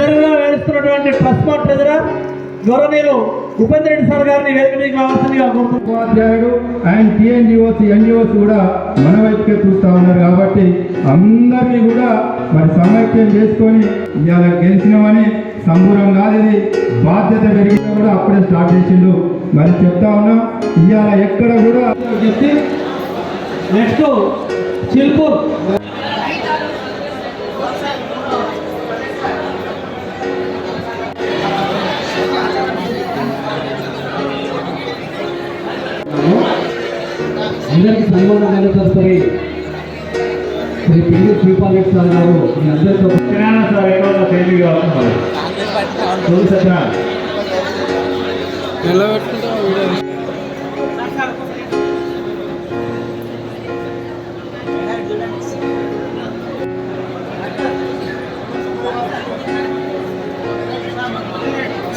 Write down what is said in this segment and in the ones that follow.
ట్రెజరీగా వేస్తున్నటువంటి trust mart treasurer గౌరవనీయులు Upendra Reddy sir గారిని వేదిక మీకు రావాల్సిందిగా ఉపాధ్యాయుడు అండ్ టీఎన్జిఓస్ ఎన్జిఓస్ కూడా మన వైపుకే చూస్తూ ఉన్నారు కాబట్టి అందరినీ కూడా మరి సమైక్యం చేసుకొని ఇవాళ గెలిచినామని సంబూరం కాదు ఇది. బాధ్యత పెరిగినా కూడా అప్పుడే స్టార్ట్ చేసిండు. మరి చెప్తా ఉన్నాం ఇవాళ ఎక్కడ కూడా చెప్పి నెక్స్ట్ చిల్పూర్. అందరికీ సన్మానం తదుపరి శ్రీ పిల్లి శ్రీపాలరెడ్డి సార్ గారు మీ అందరితో కిరాణా సార్ తొలి Satyanarayana.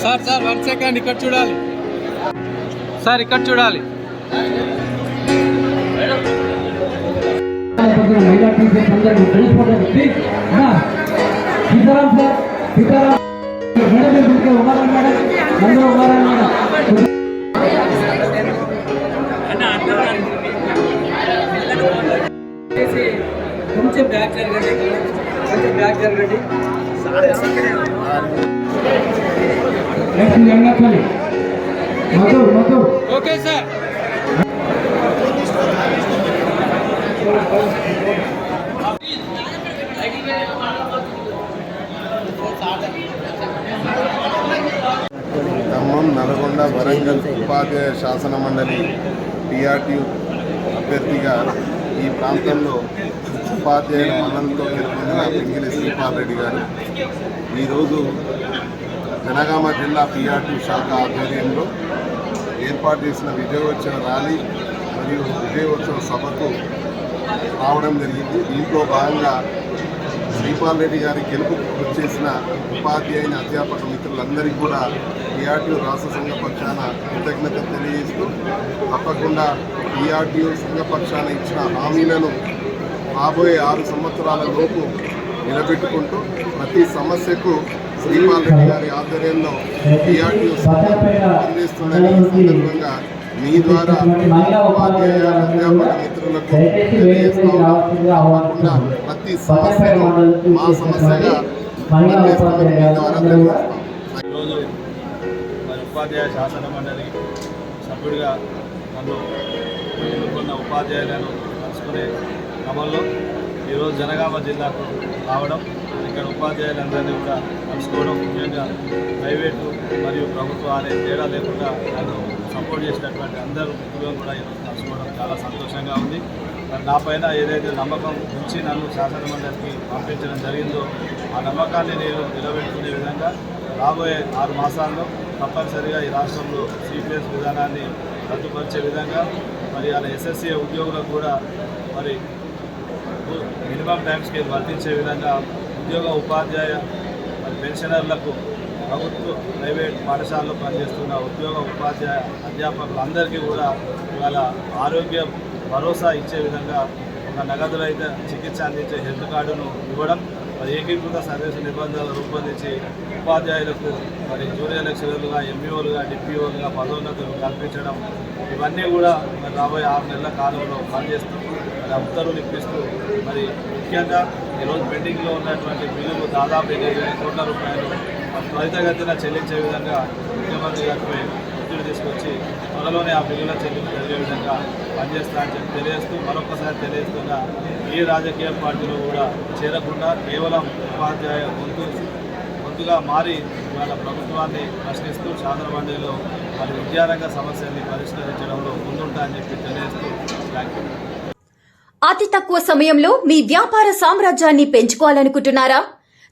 Sir sir one second ఇక్కడ చూడాలి. సార్ ఇక్కడ చూడాలి. పక్కన మహిళా టీచర్స్ అందరికీ తెలుసుకోవడానికి ప్లీజ్ అన్నా సీతారాం సార్ సీతారాం మేడం ఇంట్లో ఉన్నారా మేడం? అందరూ ఉన్నారా మేడం? కొంచెం బ్యాక్ జరగండి. కొంచెం బ్యాక్ జరగండి. మధు మధు. ఓకే సార్ ఖమ్మం నల్గొండ వరంగల్ ఉపాధ్యాయ శాసన మండలి టీఆర్టీ అభ్యర్థిగా ఈ ప్రాంతంలో ఉపాధ్యాయుల మన్ననతో గెలుపొందిన పింగిలి శ్రీపాల్ రెడ్డి గారు. ఈరోజు జనగామ జిల్లా పిఆర్టీ శాఖ ఆధ్వర్యంలో ఏర్పాటు చేసిన విజయోత్సవ ర్యాలీ మరియు విజయోత్సవ సభకు రావడం జరిగింది. దీంట్లో భాగంగా శ్రీపాల్ రెడ్డి గారి గెలుపు వచ్చేసిన ఉపాధ్యాయుని అధ్యాపక మిత్రులందరికీ కూడా టీఆర్టీయూ రాష్ట్ర సంఘ పక్షాన కృతజ్ఞత తెలియజేస్తూ తప్పకుండా టీఆర్టీయూ సంఘ పక్షాన ఇచ్చిన హామీలను రాబోయే ఆరు సంవత్సరాల లోపు నిలబెట్టుకుంటూ ప్రతి సమస్యకు శ్రీపాల్ రెడ్డి గారి ఆధ్వర్యంలో టీఆర్టీయూ అందిస్తుందని ఈ సందర్భంగా మీ ద్వారా ఉపాధ్యాయ అధ్యాపక మిత్రులకు ప్రతి సమస్యను మా సమస్యగా ఈరోజు మరి ఉపాధ్యాయ శాసన మండలి సభ్యుడిగా నన్ను ఎన్నుకున్న ఉపాధ్యాయులను కలుసుకునే క్రమంలో ఈరోజు జనగామ జిల్లాకు రావడం ఇక్కడ ఉపాధ్యాయులందరినీ కూడా కలుసుకోవడం ముఖ్యంగా ప్రైవేటు మరియు ప్రభుత్వ అనే తేడా లేకుండా నన్ను సపోర్ట్ చేసినటువంటి అందరూ మిత్రులను కూడా ఈరోజు కలుసుకోవడం చాలా సంతోషంగా ఉంది. మరి నా పైన ఏదైతే నమ్మకం ఉంచి నన్ను శాసనమండలికి పంపించడం జరిగిందో ఆ నమ్మకాన్ని నేను నిలబెట్టుకునే విధంగా రాబోయే ఆరు మాసాల్లో తప్పనిసరిగా ఈ రాష్ట్రంలో సిపిఎస్ విధానాన్ని రద్దుపరిచే విధంగా మరి అలా ఎస్ఎస్సీ ఉద్యోగులకు కూడా మరి మినిమం టైం స్కేల్ వర్తించే విధంగా ఉద్యోగ ఉపాధ్యాయ మరి పెన్షనర్లకు ప్రభుత్వ ప్రైవేట్ పాఠశాలలో పనిచేస్తున్న ఉద్యోగ ఉపాధ్యాయ అధ్యాపకులందరికీ కూడా ఇవాళ ఆరోగ్య భరోసా ఇచ్చే విధంగా ఒక నగదు రహిత చికిత్స అందించే హెల్త్ కార్డును ఇవ్వడం మరి ఏకీకృత సర్వీసు నిబంధనలు రూపొందించి ఉపాధ్యాయులకు మరి జూనియర్ లెక్చరర్లుగా ఎంఈఓలుగా డిపిఓలుగా పదోన్నతులు కల్పించడం ఇవన్నీ కూడా మరి రాబోయే ఆరు నెలల కాలంలో పనిచేస్తూ మరి ఉత్తర్వులు ఇప్పిస్తూ మరి ముఖ్యంగా ఈరోజు పెండింగ్లో ఉన్నటువంటి బిల్లులు దాదాపు ఎనిమిది కోట్ల రూపాయలు త్వరితగతిన చెల్లించే విధంగా ముఖ్యమంత్రి గారిపై ఒత్తిడి తీసుకొచ్చి త్వరలోనే ఆ బిల్లుల చెల్లింపు జరిగే విధంగా పనిచేస్తా అని చెప్పి తెలియజేస్తూ మరొకసారి తెలియజేస్తున్న ఏ రాజకీయ పార్టీలో కూడా చేరకుండా కేవలం ఉపాధ్యాయ గొంతు గొంతుగా మారి వాళ్ళ ప్రభుత్వాన్ని ప్రశ్నిస్తూ శాసన మండలిలో మరి విద్యారంగ సమస్యల్ని పరిష్కరించడంలో ముందుంటా అని చెప్పి తెలియజేస్తూ థ్యాంక్ యూ అతి తక్కువ సమయంలో మీ వ్యాపార సామ్రాజ్యాన్ని పెంచుకోవాలనుకుంటున్నారా?